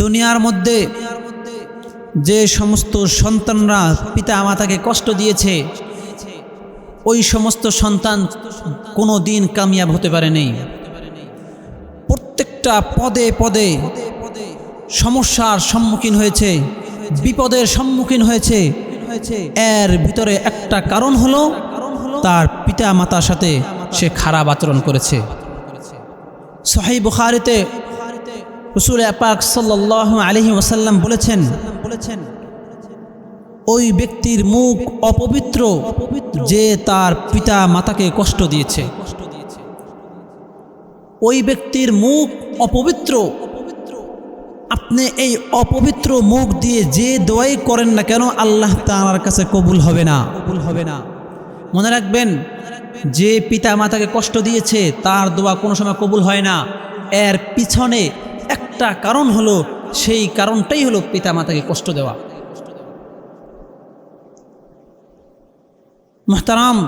দুনিয়ার মধ্যে যে সমস্ত সন্তানরা পিতা মাতাকে কষ্ট দিয়েছে, ওই সমস্ত সন্তান কোনো দিন কামিয়াব হতে পারে নেই। প্রত্যেকটা পদে পদে সমস্যার সম্মুখীন হয়েছে, বিপদের সম্মুখীন হয়েছে। এর ভিতরে একটা কারণ হলো, তার পিতা মাতার সাথে সে খারাপ আচরণ করেছে। সহি বুখারিতে রসুল পাক সাল্লাহ আলহি ওসাল্লাম বলেছেন বলেছেন ওই ব্যক্তির মুখ অপবিত্র যে তার পিতা মাতাকে কষ্ট দিয়েছে। ওই ব্যক্তির মুখ অপবিত্র। আপনি এই অপবিত্র মুখ দিয়ে যে দোয়াই করেন না কেন, আল্লাহ তাআলার কাছে কবুল হবে না কবুল হবে না। মনে রাখবেন যে পিতা মাতাকে কষ্ট দিয়েছে, তার দোয়া কোনো সময় কবুল হয় না। এর পিছনে একটা কারণ হলো, সেই কারণটাই হলো পিতা মাতাকে কষ্ট দেওয়া। মোহতারাম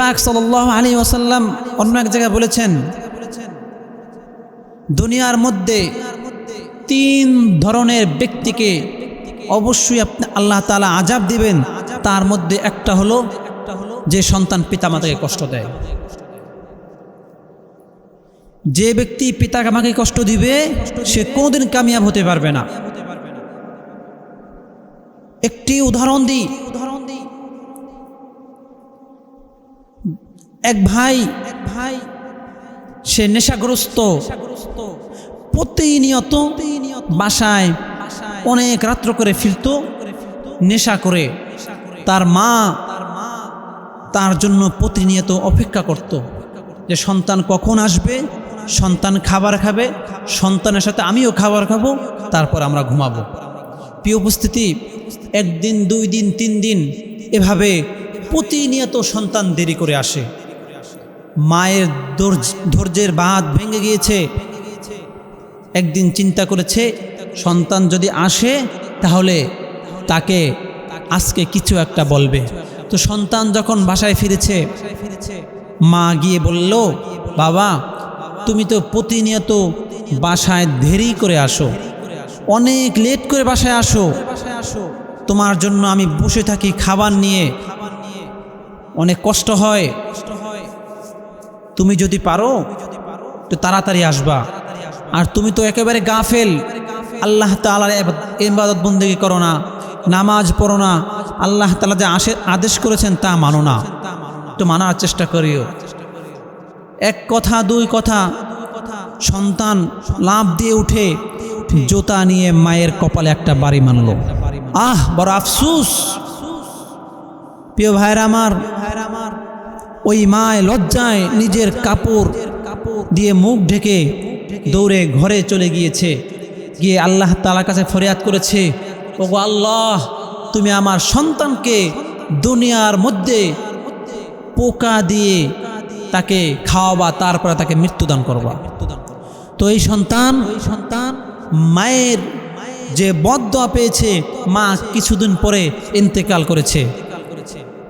পাক সাল আলী ওসাল্লাম অন্য এক জায়গায় বলেছেন, দুনিয়ার মধ্যে তিন ধরনের ব্যক্তিকে অবশ্যই আপনি আল্লাহ তালা আজাব দিবেন। তার মধ্যে একটা হলো যে সন্তান পিতামাতাকে কষ্ট দেয়। যে ব্যক্তি পিতা আমাকে কষ্ট দিবে, সে কোনোদিন কামিয়াব হতে পারবে না। একটি উদাহরণ দিই। উদাহরণ দিই এক ভাই এক ভাই, সে নেশাগ্রস্ত। প্রতিনিয়ত বাসায় অনেক রাত্র করে ফিরত, নেশা করে। তার মা তার জন্য প্রতিনিয়ত অপেক্ষা করত যে সন্তান কখন আসবে, সন্তান খাবার খাবে, সন্তানের সাথে আমিও খাবার খাব, তারপর আমরা ঘুমাবো। প্রিয় উপস্থিতি, একদিন, দুই দিন, তিন দিন এভাবে প্রতিনিয়ত সন্তান দেরি করে আসে। মায়ের ধৈর্যের বাঁধ ভেঙে গিয়েছে। একদিন চিন্তা করেছে, সন্তান যদি আসে, তাহলে তাকে আজকে কিছু একটা বলবে। তো সন্তান যখন বাসায় ফিরেছে, মা গিয়ে বলল, বাবা, তুমি তো প্রতিনিয়ত বাসায় দেরি করে আসো, অনেক লেট করে বাসায় আসো। তোমার জন্য আমি বসে থাকি খাবার নিয়ে। অনেক কষ্ট হয়। তুমি যদি পারো, তো তাড়াতাড়ি আসবা। আর তুমি তো একেবারে গাফেল। আল্লাহ তালার ইবাদত বন্দেগি করো না, নামাজ পড়ো না। আল্লাহ তালা যে আসে আদেশ করেছেন তা মানো না। একটু মানার চেষ্টা করিও। এক কথা, দুই কথা, সন্তান লাভ দিয়ে উঠে জোতা নিয়ে মায়ের কপালে একটা বাড়ি মানল। আহ, বড় আফসুস। প্রিয় ভাইরা আমার, ওই মায় লজ্জায় নিজের কাপড় দিয়ে মুখ ঢেকে দৌড়ে ঘরে চলে গিয়েছে। গিয়ে আল্লাহ তালার কাছে ফরিয়াদ করেছে, ওগো আল্লাহ তুমি আমার সন্তানকে দুনিয়ার মধ্যে পোকা দিয়ে তাকে খাওয়াবা, তারপরে তাকে মৃত্যুদান করবা। তো এই সন্তান ওই সন্তান মায়ের যে বদয়া পেয়েছে, মা কিছুদিন পরে ইন্তেকাল করেছে।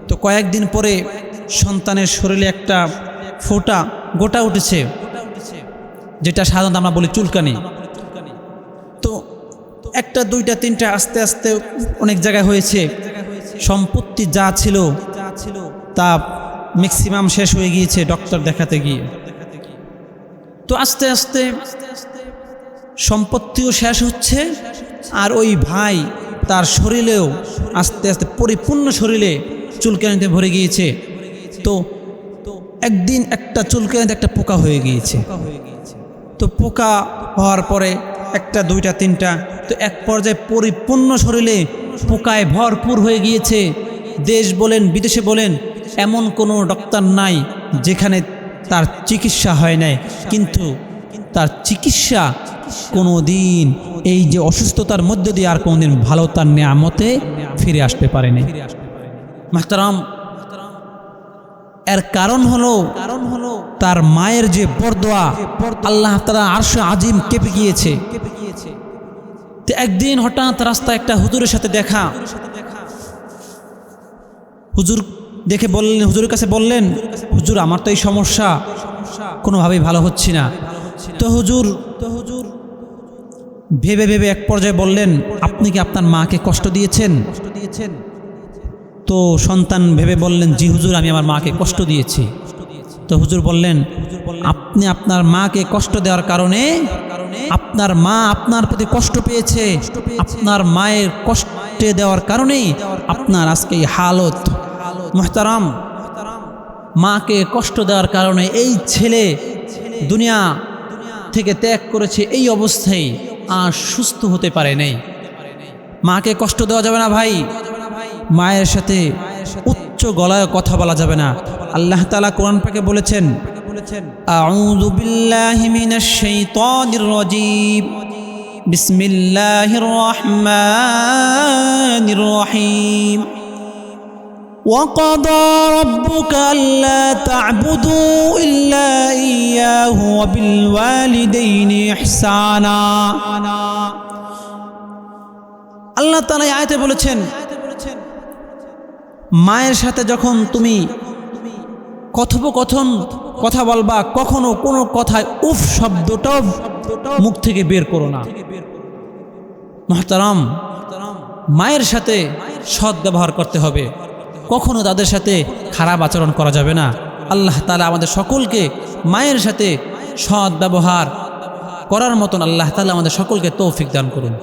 তো কয়েকদিন পরে সন্তানের শরীরে একটা ফোঁটা, গোটা উঠেছে, যেটা সাধারণত আমরা বলি চুলকানি। একটা, দুইটা, তিনটা আস্তে আস্তে অনেক জায়গায় হয়েছে। সম্পত্তি যা ছিল তা ম্যাক্সিমাম শেষ হয়ে গিয়েছে ডক্টর দেখাতে গিয়ে। তো আস্তে আস্তে সম্পত্তিও শেষ হচ্ছে আর ওই ভাই তার শরীরেও আস্তে আস্তে পরিপূর্ণ শরীরে চুলকানিতে ভরে গিয়েছে। তো একদিন একটা চুলকানিতে একটা পোকা হয়ে গিয়েছে। তো পোকা হওয়ার পরে একটা, দুইটা, তিনটা, তো এক পর্যায়ে পরিপূর্ণ শরীরে পোকায় ভরপুর হয়ে গিয়েছে। দেশ বলেন, বিদেশে বলেন, এমন কোনো ডক্টর নাই যেখানে তার চিকিৎসা হয় নাই। কিন্তু তার চিকিৎসা কোনো দিন এই যে অসুস্থতার মধ্য দিয়ে আর কোনোদিন ভালো তার নিয়ামতে ফিরে আসতে পারেনি। মাহতারাম, এর কারণ হলো কারণ হলো তার মায়ের যে বরদোয়া আল্লাহ তারা আরশো আজিম কেঁপে গিয়েছে। একদিন হঠাৎ রাস্তায় একটা হুজুরের সাথে দেখা। হুজুর দেখে বললেন, হুজুরের কাছে বললেন, হুজুর, আমার তো এই সমস্যা। কোনোভাবেই ভালো হচ্ছি না। তো হুজুর তো হুজুর ভেবে ভেবে এক পর্যায়ে বললেন, আপনি কি আপনার মাকে কষ্ট দিয়েছেন কষ্ট দিয়েছেন? তো সন্তান ভেবে বললেন, জি হুজুর, আমি আমার মাকে কষ্ট দিয়েছি। তো হুজুর বললেন, আপনি আপনার মাকে কষ্ট দেওয়ার কারণে, আপনার মা আপনার প্রতি কষ্ট পেয়েছে। আপনার মায়ের কষ্টে দেওয়ার কারণেই আপনার আজকে হালত মোহতারাম। মাকে কষ্ট দেওয়ার কারণে এই ছেলে দুনিয়া থেকে ত্যাগ করেছে এই অবস্থায়, আর সুস্থ হতে পারে নাই। মাকে কষ্ট দেওয়া যাবে না ভাই। মায়ের সাথে উচ্চ গলায় কথা বলা যাবে না। আল্লাহ তালা কোরআন পাকে বলেছেন আউযু বিল্লাহি মিনাশ শাইতানির রাজীম বিসমিল্লাহির রহমানির রহিম وقضى ربك ألا تعبدوا إلا إياه وبالوالدين إحسانا আল্লাহ তালা এই আয়তে বলেছেন মায়ের সাথে যখন তুমি কথোপকথন, কথা বলবা, কখনো কোনো কথায় উফ শব্দটাও মুখ থেকে বের করো না। মহতারাম, মায়ের সাথে সৎ ব্যবহার করতে হবে। কখনো তাদের সাথে খারাপ আচরণ করা যাবে না। আল্লাহ তালা আমাদের সকলকে মায়ের সাথে সৎ ব্যবহার করার মতন আল্লাহ তালা আমাদের সকলকে তৌফিক দান করুন।